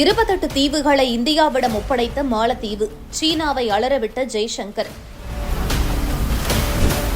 இருபத்தெட்டு தீவுகளை இந்தியாவிடம் ஒப்படைத்த மாலத்தீவு சீனாவை அலறவிட்ட ஜெய்சங்கர்.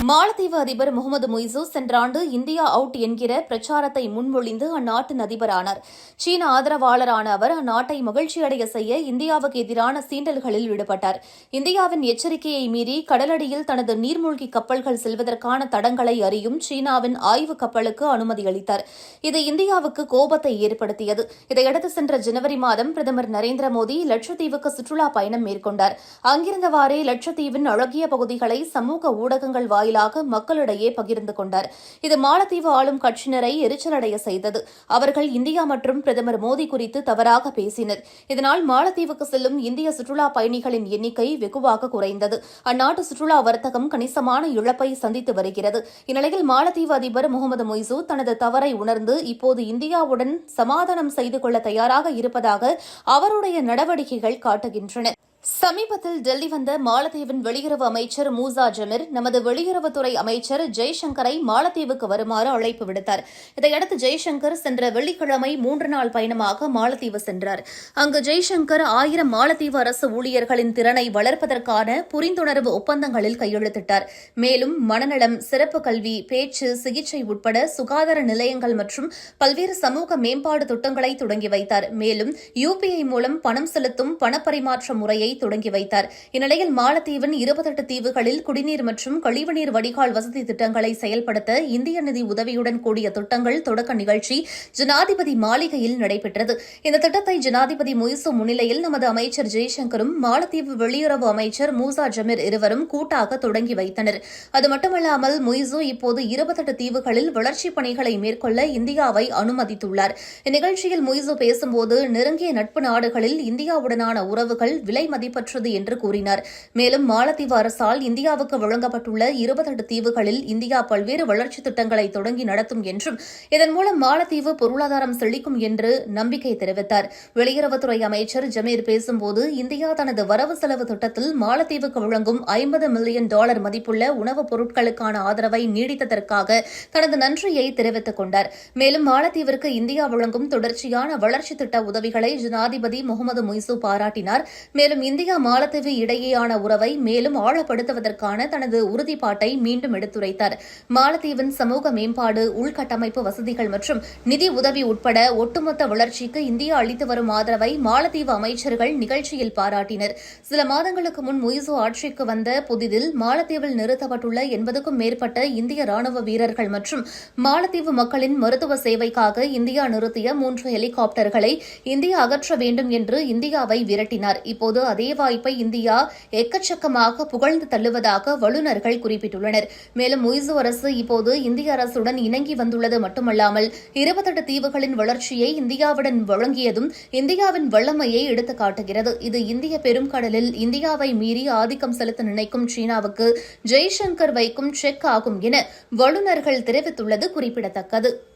மாலத்தீவு அதிபர் முகமது மொய்சு சென்ற ஆண்டு இந்தியா அவுட் என்கிற பிரச்சாரத்தை முன்மொழிந்து அந்நாட்டின் அதிபரானார். சீன ஆதரவாளரான அவர் அந்நாட்டை மகிழ்ச்சியடைய செய்ய இந்தியாவுக்கு எதிரான சீண்டல்களில் ஈடுபட்டார். இந்தியாவின் எச்சரிக்கையை மீறி கடலடியில் தனது நீர்மூழ்கி கப்பல்கள் செல்வதற்கான தடங்களை அறியும் சீனாவின் ஆய்வு கப்பலுக்கு அனுமதி அளித்தார். இது இந்தியாவுக்கு கோபத்தை ஏற்படுத்தியது. இதையடுத்து சென்ற ஜனவரி மாதம் பிரதமர் நரேந்திர மோடி லட்சத்தீவுக்கு சுற்றுலா பயணம் மேற்கொண்டார். அங்கிருந்தவாறே லட்சத்தீவின் அழகிய பகுதிகளை சமூக ஊடகங்கள் வாயிலாக மக்களிடையே பகிர்ந்து கொண்டார். இது மாலத்தீவு ஆளும் கட்சியினரை எரிச்சலடைய செய்தது. அவர்கள் இந்தியா மற்றும் பிரதமர் மோடி குறித்து தவறாக பேசினர். இதனால் மாலத்தீவுக்கு செல்லும் இந்திய சுற்றுலா பயணிகளின் எண்ணிக்கை வெகுவாக குறைந்தது. அந்நாட்டு சுற்றுலா வர்த்தகம் கணிசமான இழப்பை சந்தித்து வருகிறது. இந்நிலையில் மாலத்தீவு அதிபர் முகமது மொய்சு தனது தவறை உணர்ந்து இப்போது இந்தியாவுடன் சமாதானம் செய்து கொள்ள தயாராக இருப்பதாக அவருடைய நடவடிக்கைகள் காட்டுகின்றன. சமீபத்தில் டெல்லி வந்த மாலத்தீவின் வெளியுறவு அமைச்சர் மூசா ஜமீர் நமது வெளியுறவுத்துறை அமைச்சர் ஜெய்சங்கரை மாலத்தீவுக்கு வருமாறு அழைப்பு விடுத்தார். இதையடுத்து ஜெய்சங்கர் சென்ற வெள்ளிக்கிழமை மூன்று நாள் பயணமாக மாலத்தீவு சென்றார். அங்கு ஜெய்சங்கர் ஆயிரம் மாலத்தீவு அரசு ஊழியர்களின் திறனை வளர்ப்பதற்கான புரிந்துணர்வு ஒப்பந்தங்களில் கையெழுத்திட்டார். மேலும் மனநலம் சிறப்பு கல்வி பேச்சு சிகிச்சை உட்பட சுகாதார நிலையங்கள் மற்றும் பல்வேறு சமூக மேம்பாடு திட்டங்களை தொடங்கி வைத்தார். மேலும் யுபிஐ மூலம் பணம் செலுத்தும் பணப்பரிமாற்ற முறையை தொடங்கி வைத்தார். இந்நிலையில் மாலத்தீவின் இருபத்தெட்டு தீவுகளில் குடிநீர் மற்றும் கழிவுநீர் வடிகால் வசதி திட்டங்களை செயல்படுத்த இந்திய நிதி உதவியுடன் கூடிய திட்டங்கள் தொடக்க நிகழ்ச்சி ஜனாதிபதி மாளிகையில் நடைபெற்றது. இந்த திட்டத்தை ஜனாதிபதி மொய்சு முன்னிலையில் நமது அமைச்சர் ஜெய்சங்கரும் மாலத்தீவு வெளியுறவு அமைச்சர் மூசா ஜமீர் இருவரும் கூட்டாக தொடங்கி வைத்தனர். அது மட்டுமல்லாமல் மொய்சு இப்போது இருபத்தெட்டு தீவுகளில் வளர்ச்சிப் பணிகளை மேற்கொள்ள இந்தியாவை அனுமதித்துள்ளார். இந்நிகழ்ச்சியில் மொய்சு பேசும்போது நெருங்கிய நட்பு நாடுகளில் இந்தியாவுடனான உறவுகள் விலை மதிப்பற்றது என்று கூறினார். மேலும் மாலத்தீவு அரசால் இந்தியாவுக்கு வழங்கப்பட்டுள்ள இருபத்தெட்டு தீவுகளில் இந்தியா பல்வேறு வளர்ச்சித் திட்டங்களை தொடங்கி நடத்தும் என்றும் இதன் மூலம் மாலத்தீவு பொருளாதாரம் செழிக்கும் என்று நம்பிக்கை தெரிவித்தார். வெளியுறவுத்துறை அமைச்சர் ஜமீர் பேசும்போது இந்தியா தனது வரவு செலவு திட்டத்தில் மாலத்தீவுக்கு வழங்கும் ஐம்பது மில்லியன் டாலர் மதிப்புள்ள உணவுப் பொருட்களுக்கான ஆதரவை நீடித்ததற்காக தனது நன்றியை தெரிவித்துக் கொண்டார். மேலும் மாலத்தீவிற்கு இந்தியா வழங்கும் தொடர்ச்சியான வளர்ச்சி திட்ட உதவிகளை ஜனாதிபதி முகமது மொய்சு பாராட்டினார். மேலும் இந்தியா மாலத்தீவு இடையேயான உறவை மேலும் ஆழப்படுத்துவதற்கான தனது உறுதிப்பாட்டை மீண்டும் எடுத்துரைத்தார். மாலத்தீவின் சமூக மேம்பாடு உள்கட்டமைப்பு வசதிகள் மற்றும் நிதி உதவி உட்பட ஒட்டுமொத்த வளர்ச்சிக்கு இந்தியா அளித்து வரும் ஆதரவை மாலத்தீவு அமைச்சர்கள் நிகழ்ச்சியில் பாராட்டினர். சில மாதங்களுக்கு முன் முய்சு ஆட்சிக்கு வந்த புதிதில் மாலத்தீவில் நிறுத்தப்பட்டுள்ள எண்பதுக்கும் மேற்பட்ட இந்திய ராணுவ வீரர்கள் மற்றும் மாலத்தீவு மக்களின் மருத்துவ சேவைக்காக இந்தியா நிறுத்திய மூன்று ஹெலிகாப்டர்களை இந்தியா அகற்ற வேண்டும் என்று இந்தியாவை விரட்டினார். இப்போது அதே வாய்ப்பை இந்தியா எக்கச்சக்கமாக புகழ்ந்து தள்ளுவதாக வல்லுநர்கள் குறிப்பிட்டுள்ளனர். மேலும் முய்சு அரசு இப்போது இந்திய அரசுடன் இணங்கி வந்துள்ளது மட்டுமல்லாமல் இருபத்தெட்டு தீவுகளின் வளர்ச்சியை இந்தியாவுடன் வழங்கியதும் இந்தியாவின் வல்லமையை எடுத்துக் காட்டுகிறது இது இந்திய பெருங்கடலில் இந்தியாவை மீறி ஆதிக்கம் செலுத்த நினைக்கும் சீனாவுக்கு ஜெய்சங்கர் வைக்கும் செக் ஆகும் என வல்லுநர்கள் தெரிவித்துள்ளது குறிப்பிடத்தக்கது.